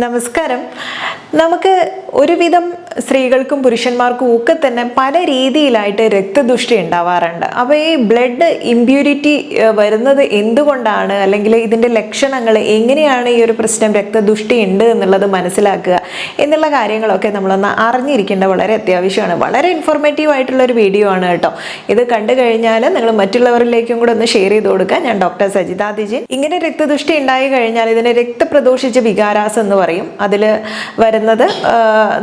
നമസ്കാരം. നമുക്ക് ഒരുവിധം സ്ത്രീകൾക്കും പുരുഷന്മാർക്കും ഒക്കെ തന്നെ പല രീതിയിലായിട്ട് രക്തദുഷ്ടി ഉണ്ടാവാറുണ്ട്. അപ്പോൾ ഈ ബ്ലഡ് ഇമ്പ്യൂരിറ്റി വരുന്നത് എന്തുകൊണ്ടാണ്? അല്ലെങ്കിൽ ഇതിന്റെ ലക്ഷണങ്ങൾ എങ്ങനെയാണ് ഈ ഒരു പ്രശ്നം രക്തദുഷ്ടി ഉണ്ട് എന്നുള്ളത് മനസ്സിലാക്കുക എന്നുള്ള കാര്യങ്ങളൊക്കെ നമ്മളൊന്ന് അറിഞ്ഞിരിക്കേണ്ട വളരെ അത്യാവശ്യമാണ്. വളരെ ഇൻഫോർമേറ്റീവ് ആയിട്ടുള്ള ഒരു വീഡിയോ ആണ് കേട്ടോ. ഇത് കണ്ടു കഴിഞ്ഞാൽ നിങ്ങൾ മറ്റുള്ളവരിലേക്കും കൂടെ ഒന്ന് ഷെയർ ചെയ്ത് കൊടുക്കുക. ഞാൻ ഡോക്ടർ സജിതാദിജി ഇങ്ങനെ രക്തദുഷ്ടി ഉണ്ടായി കഴിഞ്ഞാൽ ഇതിനെ രക്തപ്രദോഷിച്ച വികാരാസം എന്ന് പറയും. അതിൽ വരുന്നത്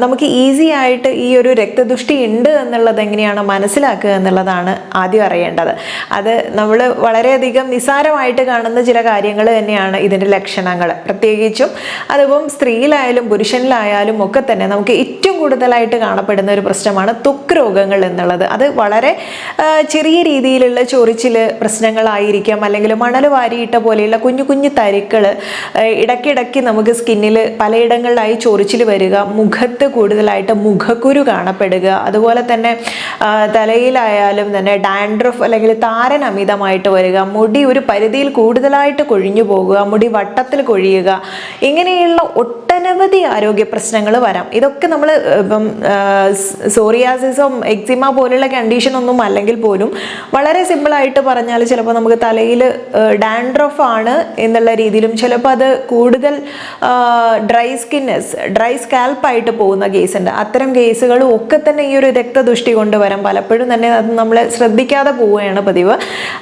നമുക്ക് ഈസി ആയിട്ട് ഈ ഒരു രക്തദുഷ്ടി ഉണ്ട് എന്നുള്ളത് എങ്ങനെയാണ് മനസ്സിലാക്കുക എന്നുള്ളതാണ് ആദ്യം അറിയേണ്ടത്. അത് നമ്മൾ വളരെയധികം നിസ്സാരമായിട്ട് കാണുന്ന ചില കാര്യങ്ങൾ തന്നെയാണ് ഇതിന്റെ ലക്ഷണങ്ങൾ പ്രത്യേകിച്ചും അതിപ്പം സ്ത്രീയിലായാലും പുരുഷനിലായാലും ഒക്കെ തന്നെ നമുക്ക് ഏറ്റവും കൂടുതലായിട്ട് കാണപ്പെടുന്ന ഒരു പ്രശ്നമാണ് ത്വക്ക് രോഗങ്ങൾ എന്നുള്ളത്. അത് വളരെ ചെറിയ രീതിയിലുള്ള ചൊറിച്ചിൽ പ്രശ്നങ്ങളായിരിക്കാം. അല്ലെങ്കിൽ മണൽ വാരിയിട്ട പോലെയുള്ള കുഞ്ഞു കുഞ്ഞു തരിക്കൾ ഇടയ്ക്കിടയ്ക്ക് നമുക്ക് സ്കിന്നിൽ പലയിടങ്ങളിലായി ചൊറിച്ചിൽ വരിക മുഖത്ത് കൂടുതലായിട്ട് മുഖക്കുരു കാണപ്പെടുക. അതുപോലെ തന്നെ തലയിലായാലും തന്നെ ഡാൻഡ്രഫ് അല്ലെങ്കിൽ താരൻ അമിതമായിട്ട് വരിക. മുടി ഒരു പരിധിയിൽ കൂടുതലായിട്ട് കൊഴിഞ്ഞു പോകുക. മുടി വട്ടത്തിൽ കൊഴിയുക. ഇങ്ങനെയുള്ള ഒട്ടനവധി ആരോഗ്യ പ്രശ്നങ്ങൾ വരാം. ഇതൊക്കെ നമ്മൾ ഇപ്പം സോറിയാസിസും എക്സിമ പോലുള്ള കണ്ടീഷൻ ഒന്നും അല്ലെങ്കിൽ പോലും വളരെ സിമ്പിളായിട്ട് പറഞ്ഞാൽ ചിലപ്പോൾ നമുക്ക് തലയിൽ ഡാൻഡ്രഫ് ആണ് എന്നുള്ള രീതിയിലും ചിലപ്പോൾ അത് കൂടുതൽ ഡ്രൈ സ്കിന്നസ് ഡ്രൈ സ്കാൽപ്പായിട്ട് പോകുന്ന കേസ് ഉണ്ട്. അത്തരം കേസുകളും ഒക്കെ തന്നെ ഈ ഒരു രക്തദുഷ്ടി കൊണ്ടുവരാം പലപ്പോഴും തന്നെ അത് നമ്മൾ ശ്രദ്ധിക്കാതെ പോവുകയാണ് പതിവ്.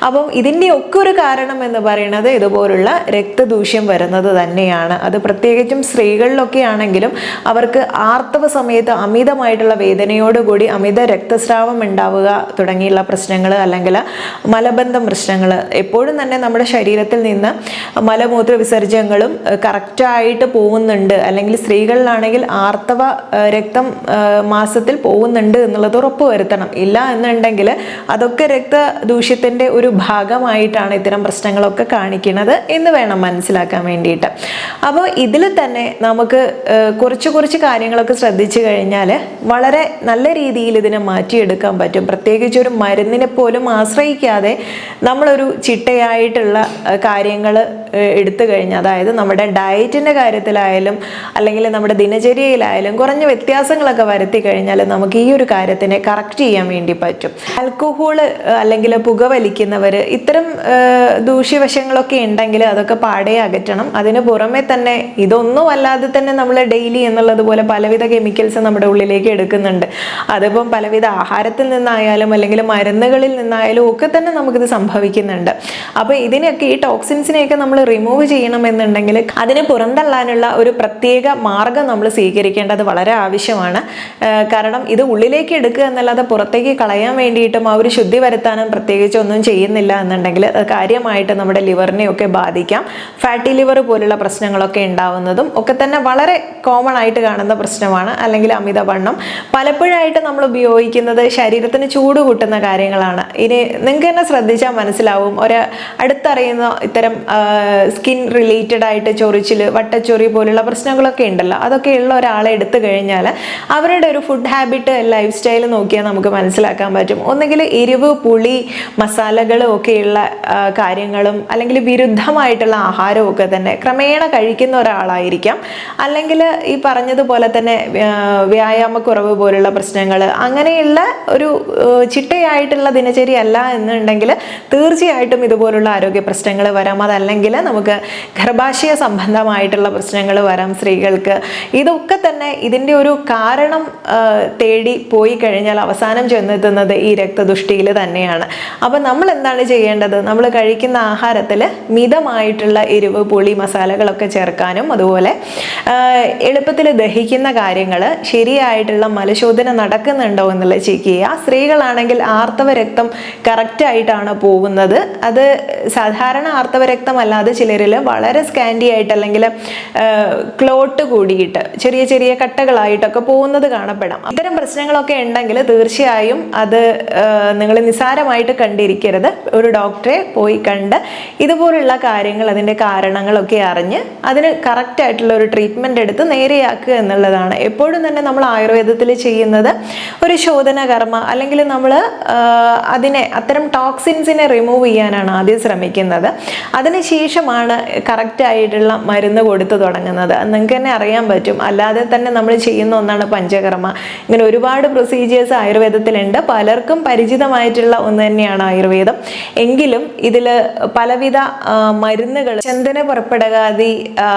അപ്പം ഇതിന്റെ ഒക്കെ ഒരു കാരണം എന്ന് പറയുന്നത് ഇതുപോലുള്ള രക്തദൂഷ്യം വരുന്നത് തന്നെയാണ്. അത് പ്രത്യേകിച്ചും സ്ത്രീകളിലൊക്കെ ആണെങ്കിലും അവർക്ക് ആർത്തവ സമയത്ത് അമിതമായിട്ടുള്ള വേദനയോടുകൂടി അമിത രക്തസ്രാവം ഉണ്ടാവുക തുടങ്ങിയുള്ള പ്രശ്നങ്ങൾ അല്ലെങ്കിൽ മലബന്ധം പ്രശ്നങ്ങൾ എപ്പോഴും തന്നെ നമ്മുടെ ശരീരത്തിൽ നിന്ന് മലമൂത്ര വിസർജ്യങ്ങളും കറക്റ്റായിട്ട് പോകുന്നുണ്ട്. അല്ലെങ്കിൽ സ്ത്രീകളിലാണെങ്കിൽ ആർത്തവ രക്തം മാസത്തിൽ പോകുന്നുണ്ട് എന്നുള്ളത് ഉറപ്പ് വരുത്തണം. ഇല്ല എന്നുണ്ടെങ്കിൽ അതൊക്കെ രക്തദൂഷ്യത്തിന്റെ ഒരു ഭാഗമായിട്ടാണ് ഇത്തരം പ്രശ്നങ്ങളൊക്കെ കാണിക്കുന്നത് എന്ന് വേണം മനസ്സിലാക്കാൻ വേണ്ടിയിട്ട്. അപ്പോൾ ഇതിൽ തന്നെ നമുക്ക് കുറച്ച് കുറച്ച് കാര്യങ്ങളൊക്കെ ശ്രദ്ധിച്ചു കഴിഞ്ഞാൽ വളരെ നല്ല രീതിയിൽ ഇതിനെ മാറ്റിയെടുക്കാൻ പറ്റും. പ്രത്യേകിച്ച് ഒരു മരുന്നിനെ പോലും ആശ്രയിക്കാതെ നമ്മളൊരു ചിട്ടയായിട്ടുള്ള കാര്യങ്ങൾ എടുത്തു കഴിഞ്ഞാൽ അതായത് നമ്മുടെ ഡയറ്റിന്റെ കാര്യത്തിലായാലും അല്ലെങ്കിൽ നമ്മുടെ ദിനചര്യയിലായാലും കുറഞ്ഞ വ്യത്യാസങ്ങളൊക്കെ വരുത്തി കഴിഞ്ഞാൽ നമുക്ക് ഈ ഒരു കാര്യത്തിനെ കറക്റ്റ് ചെയ്യാൻ വേണ്ടി പറ്റും. ആൽക്കഹോൾ അല്ലെങ്കിൽ പുകവലിക്കുന്നവർ ഇത്തരം ദൂഷ്യവശങ്ങളൊക്കെ ഉണ്ടെങ്കിൽ അതൊക്കെ പാടെ അകറ്റണം. അതിന് പുറമെ തന്നെ ഇതൊന്നും അല്ലാതെ തന്നെ നമ്മൾ ഡെയിലി എന്നുള്ളത് പോലെ പലവിധ കെമിക്കൽസ് നമ്മുടെ ഉള്ളിലേക്ക് എടുക്കുന്നുണ്ട്. അതിപ്പം പലവിധ ആഹാരത്തിൽ നിന്നായാലും അല്ലെങ്കിൽ മരുന്നുകളിൽ നിന്നായാലും ഒക്കെ തന്നെ നമുക്കിത് സംഭവിക്കുന്നുണ്ട്. അപ്പോൾ ഇതിനെയൊക്കെ ഈ ടോക്സിൻസിനെയൊക്കെ നമ്മൾ റിമൂവ് ചെയ്യണമെന്നുണ്ടെങ്കിൽ അതിനെ പുറന്തള്ളാനുള്ള ഒരു പ്രത്യേക മാർഗം നമ്മൾ സ്വീകരിക്കേണ്ടത് വളരെ ആവശ്യമാണ്. കാരണം ഇത് ഉള്ളിലേക്ക് എടുക്കുക എന്നല്ലാതെ പുറത്തേക്ക് കളയാൻ വേണ്ടിയിട്ടും ആ ഒരു ശുദ്ധി വരുത്താനും പ്രത്യേകിച്ച് ഒന്നും ചെയ്യുന്നില്ല എന്നുണ്ടെങ്കിൽ കാര്യമായിട്ട് നമ്മുടെ ലിവറിനെയൊക്കെ ബാധിക്കാം. ഫാറ്റി ലിവർ പോലുള്ള പ്രശ്നങ്ങളൊക്കെ ഉണ്ടാവുന്നതും ഒക്കെ തന്നെ വളരെ കോമൺ ആയിട്ട് കാണുന്ന പ്രശ്നമാണ്. അല്ലെങ്കിൽ അമിതവണ്ണം. പലപ്പോഴായിട്ട് നമ്മൾ ഉപയോഗിക്കുന്നത് ശരീരത്തിന് ചൂട് കൂട്ടുന്ന കാര്യങ്ങളാണ്. ഇനി നിങ്ങൾക്ക് തന്നെ ശ്രദ്ധിച്ചാൽ മനസ്സിലാവും. ഒരു അടുത്തറിയുന്ന ഇത്തരം സ്കിൻ റിലേറ്റഡ് ആയിട്ട് ചൊറിച്ചിൽ വട്ടച്ചൊറി പോലുള്ള പ്രശ്നങ്ങളൊക്കെ ഉണ്ടല്ലോ. അതൊക്കെ ഉള്ള ഒരാളെ എടുത്തു കഴിഞ്ഞാൽ അവരുടെ ഒരു ഫുഡ് ഹാബിറ്റ് ലൈഫ് സ്റ്റൈൽ നോക്കിയാൽ നമുക്ക് മനസ്സിലാക്കാൻ പറ്റും. ഒന്നുകിൽ എരിവ് പുളി മസാലകളും ഒക്കെയുള്ള കാര്യങ്ങളും അല്ലെങ്കിൽ വിരുദ്ധമായിട്ടുള്ള ആഹാരവും ഒക്കെ തന്നെ ക്രമേണ കഴിക്കുന്ന ഒരാളായിരിക്കാം. അല്ലെങ്കിൽ ഈ പറഞ്ഞതുപോലെ തന്നെ വ്യായാമക്കുറവ് പോലുള്ള പ്രശ്നങ്ങൾ അങ്ങനെയുള്ള ഒരു ചിട്ടയായിട്ടുള്ള ദിനചര്യ അല്ല എന്നുണ്ടെങ്കിൽ തീർച്ചയായിട്ടും ഇതുപോലുള്ള ആരോഗ്യ പ്രശ്നങ്ങൾ വരാം. അതല്ലെങ്കിൽ നമുക്ക് ഗർഭാശയ സംബന്ധമായിട്ടുള്ള പ്രശ്നങ്ങൾ വരാം സ്ത്രീകൾക്ക്. ഇതൊക്കെ തന്നെ ഇതിന്റെ ഒരു കാരണം തേടി പോയി കഴിഞ്ഞാൽ അവസാനം ചെന്നെത്തുന്നത് ഈ രക്തദുഷ്ടിയിൽ തന്നെയാണ്. അപ്പം നമ്മൾ എന്താണ് ചെയ്യേണ്ടത്? നമ്മൾ കഴിക്കുന്ന ആഹാരത്തിൽ മിതമായിട്ടുള്ള എരിവ് പുളി മസാലകളൊക്കെ ചേർക്കാനും അതുപോലെ എളുപ്പത്തിൽ ദഹിക്കുന്ന കാര്യങ്ങൾ ശരിയായിട്ടുള്ള മലശോധന നടക്കുന്നുണ്ടോ എന്നുള്ളത് ചെക്ക് ചെയ്യുക. സ്ത്രീകളാണെങ്കിൽ ആർത്തവ രക്തം കറക്റ്റായിട്ടാണ് പോകുന്നത്. അത് സാധാരണ ആർത്തവ രക്തം അല്ലാതെ ചിലരിൽ വളരെ സ്കാൻഡി ആയിട്ട് അല്ലെങ്കിൽ ക്ലോട്ട് കൂടിയിട്ട് ചെറിയ ചെറിയ കട്ടകളായിട്ടൊക്കെ പോകുന്നത് കാണപ്പെടാം. ഇത്തരം പ്രശ്നങ്ങളൊക്കെ ഉണ്ടെങ്കിൽ തീർച്ചയായും അത് നിങ്ങൾ നിസ്സാരമായിട്ട് കണ്ടിരിക്കരുത്. ഒരു ഡോക്ടറെ പോയി കണ്ട് ഇതുപോലുള്ള കാര്യങ്ങൾ അതിന്റെ കാരണങ്ങളൊക്കെ അറിഞ്ഞ് അതിന് കറക്റ്റായിട്ടുള്ള ഒരു ട്രീറ്റ്മെന്റ് എടുത്ത് നേരെയാക്കുക എന്നുള്ളതാണ്. എപ്പോഴും തന്നെ നമ്മൾ ആയുർവേദത്തിൽ ചെയ്യുന്നത് ഒരു ശോധന കർമ്മ അല്ലെങ്കിൽ നമ്മൾ അതിനെ അത്തരം ടോക്സിൻസിനെ റിമൂവ് ചെയ്യാനാണ് ആദ്യം ശ്രമിക്കുന്നത്. അതിനുശേഷമാണ് കറക്റ്റ് ആയിട്ടുള്ള മരുന്ന് കൊടുത്തു തുടങ്ങുന്നത്. നിങ്ങൾക്ക് തന്നെ അറിയാൻ പറ്റും. അല്ലാതെ തന്നെ നമ്മൾ ചെയ്യുന്ന ഒന്നാണ് പഞ്ചകർമ്മ. ഇങ്ങനെ ഒരുപാട് പ്രൊസീജിയേഴ്സ് ആയുർവേദത്തിലുണ്ട്. പലർക്കും പരിചിതമായിട്ടുള്ള ഒന്ന് തന്നെയാണ് ആയുർവേദം. എങ്കിലും ഇതിൽ പലവിധ മരുന്നുകൾ ചന്ദന പുറപ്പെടകാതി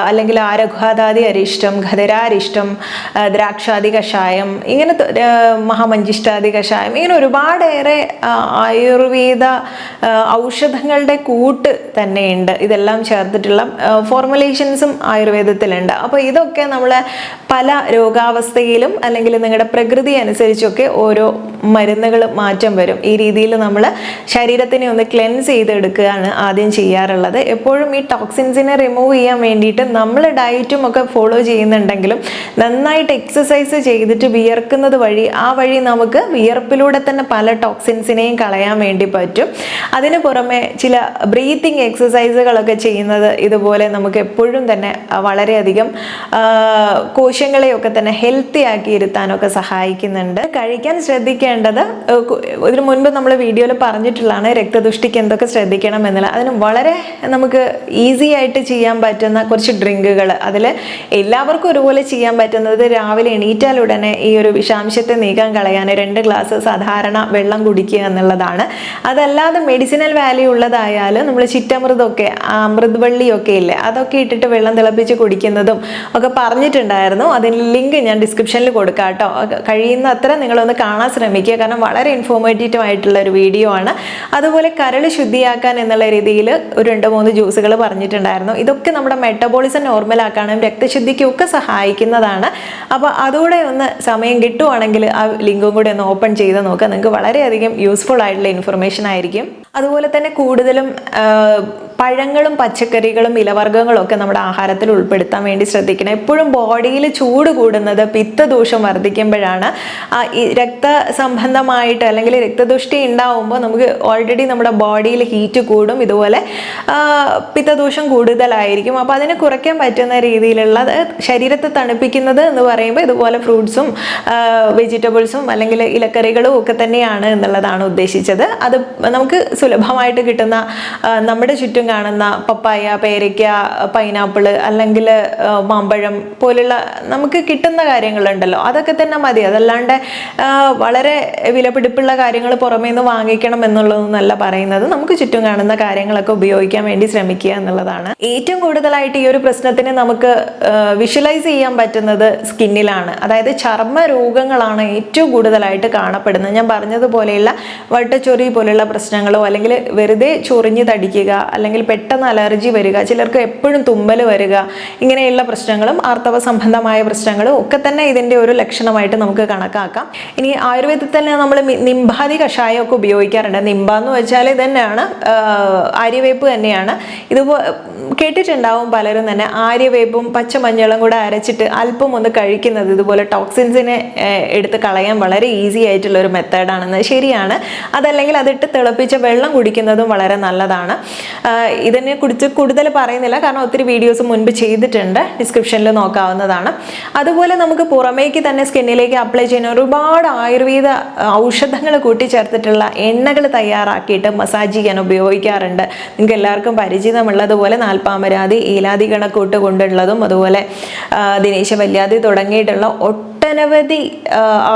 അല്ലെങ്കിൽ ആരഘാതാദി അരിഷ്ടം ഖദരാരിഷ്ടം ദ്രാക്ഷാദി കഷായം ഇങ്ങനെ മഹാമഞ്ചിഷ്ടാദി കഷായം ഇങ്ങനെ ഒരുപാടേറെ ആയുർവേദ ഔഷധങ്ങളുടെ കൂട്ട് തന്നെയുണ്ട്. ഇതെല്ലാം ചേർത്തിട്ടുള്ള ഫോർമുലേഷൻസും ആയുർവേദത്തിലുണ്ട്. അപ്പോൾ ഇതൊക്കെ നമ്മൾ പല രോഗാവസ്ഥയിലും അല്ലെങ്കിൽ നിങ്ങളുടെ പ്രകൃതി അനുസരിച്ചൊക്കെ ഓരോ മരുന്നുകൾ മാറ്റം വരും. ഈ രീതിയിൽ നമ്മൾ ശരീരത്തിനെ ഒന്ന് ക്ലെൻസ് ചെയ്തെടുക്കുകയാണ് ആദ്യം ചെയ്യാറുള്ളത്. എപ്പോഴും ഈ ടോക്സിൻസിനെ റിമൂവ് ചെയ്യാൻ വേണ്ടിയിട്ട് നമ്മൾ ഡയറ്റും ഒക്കെ ഫോളോ ചെയ്യുന്നുണ്ടെങ്കിലും നന്നായിട്ട് എക്സസൈസ് ചെയ്തിട്ട് വിയർക്കുന്നത് വഴി ആ വഴി നമുക്ക് വിയർപ്പിലൂടെ തന്നെ പല ടോക്സിൻസിനെയും കളയാൻ വേണ്ടി പറ്റും. അതിന് പുറമെ ചില ബ്രീത്തിങ് എക്സസൈസുകളൊക്കെ ചെയ്യുന്നത് ഇതുപോലെ നമുക്ക് എപ്പോഴും തന്നെ വളരെയധികം കോശങ്ങളെയൊക്കെ തന്നെ ഹെൽത്തി ആക്കി ഇരുത്താനൊക്കെ സഹായിക്കുന്നുണ്ട്. കഴിക്കാൻ ശ്രദ്ധിക്കേണ്ടത് ഇതിനു മുൻപ് നമ്മൾ വീഡിയോയിൽ പറഞ്ഞിട്ടുള്ളതാണ് രക്തദുഷ്ടിക്ക് എന്തൊക്കെ ശ്രദ്ധിക്കണം എന്നുള്ള അതിന് വളരെ നമുക്ക് ഈസി ആയിട്ട് ചെയ്യാൻ പറ്റുന്ന കുറച്ച് ഡ്രിങ്കുകൾ അതിൽ എല്ലാവർക്കും ഒരുപോലെ ചെയ്യാൻ പറ്റുന്നത് രാവിലെ എണീറ്റാൽ ഉടനെ ഈ ഒരു വിഷാംശത്തെ നീക്കാൻ കളയാൻ രണ്ട് ഗ്ലാസ് സാധാരണ വെള്ളം കുടിക്കുക എന്നുള്ളതാണ്. അതല്ലാതെ മെഡിസിനൽ വാല്യൂ ഉള്ളതായാലും നമ്മൾ ചിറ്റമൃതമൊക്കെ അമൃതവള്ളിയൊക്കെ ഇല്ലേ? അതൊക്കെ ഇട്ടിട്ട് വെള്ളം തിളപ്പിച്ച് കുടിക്കുന്നതും ഒക്കെ പറഞ്ഞിട്ടുണ്ടായിരുന്നു. അതിന് ലിങ്ക് ഞാൻ ഡിസ്ക്രിപ്ഷനിൽ കൊടുക്കാം കേട്ടോ. കഴിയുന്ന അത്ര നിങ്ങളൊന്ന് കാണാൻ ശ്രമിക്കുക. കാരണം വളരെ ഇൻഫോർമേറ്റീവ് ആയിട്ടുള്ള ഒരു വീഡിയോ ആണ്. അതുപോലെ കരൾ ശുദ്ധിയാക്കാൻ എന്നുള്ള രീതിയിൽ ഒരു രണ്ട് മൂന്ന് ജ്യൂസുകൾ പറഞ്ഞിട്ടുണ്ടായിരുന്നു. ഇതൊക്കെ നമ്മുടെ മെറ്റബോളിസം നോർമൽ ആക്കാനും രക്തശുദ്ധിക്കും ഒക്കെ സഹായിക്കുന്നതാണ്. അപ്പോൾ അതുകൂടെ ഒന്ന് സമയം കിട്ടുവാണെങ്കിൽ ആ ലിങ്കും കൂടെ ഒന്ന് ഓപ്പൺ ചെയ്ത് നോക്കുക നിങ്ങൾക്ക് വളരെയധികം യൂസ്ഫുൾ ആയിട്ടുള്ള ഇൻഫർമേഷൻ ആയിരിക്കും. അതുപോലെ തന്നെ കൂടുതലും പഴങ്ങളും പച്ചക്കറികളും ഇലവർഗങ്ങളും ഒക്കെ നമ്മുടെ ആഹാരത്തിൽ ഉൾപ്പെടുത്താൻ വേണ്ടി ശ്രദ്ധിക്കണം. എപ്പോഴും ബോഡിയിൽ ചൂട് കൂടുന്നത് പിത്തദോഷം വർദ്ധിക്കുമ്പോഴാണ്. രക്തസംബന്ധമായിട്ട് അല്ലെങ്കിൽ രക്തദുഷ്ടി ഉണ്ടാവുമ്പോൾ നമുക്ക് ഓൾറെഡി നമ്മുടെ ബോഡിയിൽ ഹീറ്റ് കൂടും. ഇതുപോലെ പിത്തദോഷം കൂടുതലായിരിക്കും. അപ്പോൾ അതിനെ കുറയ്ക്കാൻ പറ്റുന്ന രീതിയിലുള്ള ശരീരത്തെ തണുപ്പിക്കുന്നത് എന്ന് പറയുമ്പോൾ ഇതുപോലെ ഫ്രൂട്ട്സും വെജിറ്റബിൾസും അല്ലെങ്കിൽ ഇലക്കറികളും ഒക്കെ തന്നെയാണ് എന്നുള്ളതാണ് ഉദ്ദേശിച്ചത്. അത് നമുക്ക് സുലഭമായിട്ട് കിട്ടുന്ന നമ്മുടെ ചുറ്റും കാണുന്ന പപ്പായ പേരയ്ക്ക പൈനാപ്പിൾ അല്ലെങ്കിൽ മാമ്പഴം പോലുള്ള നമുക്ക് കിട്ടുന്ന കാര്യങ്ങളുണ്ടല്ലോ. അതൊക്കെ തന്നെ മതി. അതല്ലാണ്ട് വളരെ വിലപിടിപ്പുള്ള കാര്യങ്ങൾ പുറമേ നിന്ന് വാങ്ങിക്കണം എന്നുള്ളതെന്നല്ല പറയുന്നത്. നമുക്ക് ചുറ്റും കാണുന്ന കാര്യങ്ങളൊക്കെ ഉപയോഗിക്കാൻ വേണ്ടി ശ്രമിക്കുക എന്നുള്ളതാണ്. ഏറ്റവും കൂടുതലായിട്ട് ഈ ഒരു പ്രശ്നത്തിന് നമുക്ക് വിഷ്വലൈസ് ചെയ്യാൻ പറ്റുന്നത് സ്കിന്നിലാണ്. അതായത് ചർമ്മ രോഗങ്ങളാണ് ഏറ്റവും കൂടുതലായിട്ട് കാണപ്പെടുന്നത്. ഞാൻ പറഞ്ഞതുപോലെയുള്ള വട്ടച്ചൊറി പോലെയുള്ള പ്രശ്നങ്ങളോ അല്ലെങ്കിൽ വെറുതെ ചൊറിഞ്ഞ് തടിക്കുക അല്ലെങ്കിൽ പെട്ടെന്ന് അലർജി വരിക ചിലർക്ക് എപ്പോഴും തുമ്മൽ വരിക ഇങ്ങനെയുള്ള പ്രശ്നങ്ങളും ആർത്തവ സംബന്ധമായ പ്രശ്നങ്ങളും ഒക്കെ തന്നെ ഇതിന്റെ ഒരു ലക്ഷണമായിട്ട് നമുക്ക് കണക്കാക്കാം. ഇനി ആയുർവേദത്തിൽ തന്നെ നമ്മൾ നിംബാദി കഷായം ഒക്കെ ഉപയോഗിക്കാറുണ്ട്. നിംബ എന്ന് വെച്ചാൽ ഇത് തന്നെയാണ് ആര്യവേപ്പ് തന്നെയാണ്. ഇതുപോ കേട്ടിട്ടുണ്ടാവും പലരും തന്നെ ആര്യവേപ്പും പച്ചമഞ്ഞളും കൂടെ അരച്ചിട്ട് അല്പം ഒന്ന് കഴിക്കുന്നത് ഇതുപോലെ ടോക്സിൻസിനെ എടുത്ത് കളയാൻ വളരെ ഈസി ആയിട്ടുള്ള ഒരു മെത്തേഡാണെന്ന് ശരിയാണ്. അതല്ലെങ്കിൽ അതിട്ട് തിളപ്പിച്ച വെള്ളം കുടിക്കുന്നതും വളരെ നല്ലതാണ്. ഇതിനെ കുറിച്ച് കൂടുതൽ പറയുന്നില്ല. കാരണം ഒത്തിരി വീഡിയോസ് മുൻപ് ചെയ്തിട്ടുണ്ട്. ഡിസ്ക്രിപ്ഷനിൽ നോക്കാവുന്നതാണ്. അതുപോലെ നമുക്ക് പുറമേക്ക് തന്നെ സ്കിന്നിലേക്ക് അപ്ലൈ ചെയ്യുന്ന ഒരുപാട് ആയുർവേദ ഔഷധങ്ങൾ കൂട്ടിച്ചേർത്തിട്ടുള്ള എണ്ണകൾ തയ്യാറാക്കിയിട്ട് മസാജ് ചെയ്യാൻ ഉപയോഗിക്കാറുണ്ട്. നിങ്ങൾക്ക് എല്ലാവർക്കും പരിചിതമുള്ളതുപോലെ നാൽപ്പാമരാതി ഏലാതി കണക്കൂട്ട് കൊണ്ടുള്ളതും അതുപോലെ ദിനേശ വല്യാതി തുടങ്ങിയിട്ടുള്ള ഒട്ടനവധി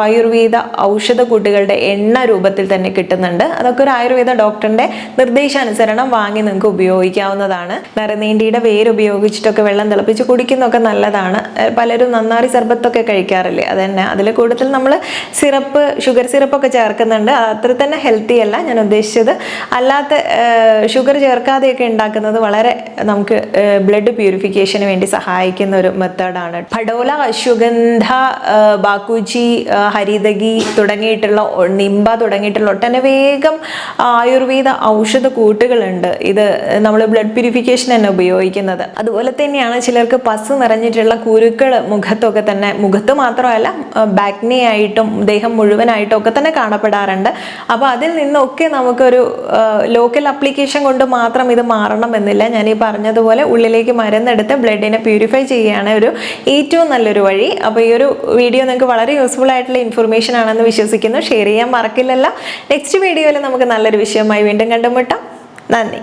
ആയുർവേദ ഔഷധക്കൂട്ടുകളുടെ എണ്ണ രൂപത്തിൽ തന്നെ കിട്ടുന്നുണ്ട്. അതൊക്കെ ഒരു ആയുർവേദ ഡോക്ടറിന്റെ നിർദ്ദേശാനുസരണം വാങ്ങി നിങ്ങൾക്ക് ഉപയോഗിക്കാവുന്നതാണ്. നരനീണ്ടിയുടെ വേര് ഉപയോഗിച്ചിട്ടൊക്കെ വെള്ളം തിളപ്പിച്ച് കുടിക്കുന്നൊക്കെ നല്ലതാണ്. പലരും നന്നാറി സർബത്തൊക്കെ കഴിക്കാറില്ലേ? അത് തന്നെ അതിൽ കൂടുതൽ നമ്മൾ സിറപ്പ് ഷുഗർ സിറപ്പൊക്കെ ചേർക്കുന്നുണ്ട്. അത് അത്ര തന്നെ ഹെൽത്തി അല്ല ഞാൻ ഉദ്ദേശിച്ചത്. അല്ലാത്ത ഷുഗർ ചേർക്കാതെയൊക്കെ ഉണ്ടാക്കുന്നത് വളരെ നമുക്ക് ബ്ലഡ് പ്യൂരിഫിക്കേഷന് വേണ്ടി സഹായിക്കുന്ന ഒരു മെത്തേഡാണ്. പടോല അശ്വഗന്ധ ബാക്കൂജി ഹരിതകി തുടങ്ങിയിട്ടുള്ള നിംബ തുടങ്ങിയിട്ടുള്ള ഒട്ടനവേഗം ആയുർവേദ ഔഷധ കൂട്ടുകളുണ്ട്. ഇത് നമ്മൾ ബ്ലഡ് പ്യൂരിഫിക്കേഷൻ തന്നെ ഉപയോഗിക്കുന്നത്. അതുപോലെ തന്നെയാണ് ചിലർക്ക് പസ് നിറഞ്ഞിട്ടുള്ള കുരുക്കൾ മുഖത്തൊക്കെ തന്നെ മുഖത്ത് മാത്രമല്ല ബാക്നി ആയിട്ടും ദേഹം മുഴുവനായിട്ടും ഒക്കെ തന്നെ കാണപ്പെടാറുണ്ട്. അപ്പോൾ അതിൽ നിന്നൊക്കെ നമുക്കൊരു ലോക്കൽ അപ്ലിക്കേഷൻ കൊണ്ട് മാത്രം ഇത് മാറണമെന്നില്ല. ഞാൻ ഈ പറഞ്ഞതുപോലെ ഉള്ളിലേക്ക് മരുന്നെടുത്ത് ബ്ലഡിനെ പ്യൂരിഫൈ ചെയ്യുകയാണ് ഒരു ഏറ്റവും നല്ലൊരു വഴി. അപ്പോൾ ഈ ഒരു വീഡിയോ നിങ്ങൾക്ക് വളരെ യൂസ്ഫുൾ ആയിട്ടുള്ള ഇൻഫർമേഷൻ ആണെന്ന് വിശ്വസിക്കുന്നു. ഷെയർ ചെയ്യാൻ മറക്കില്ലല്ലോ. നെക്സ്റ്റ് വീഡിയോയിൽ നമുക്ക് നല്ലൊരു വിഷയമായി വീണ്ടും കണ്ടുമുട്ടാം. നന്ദി.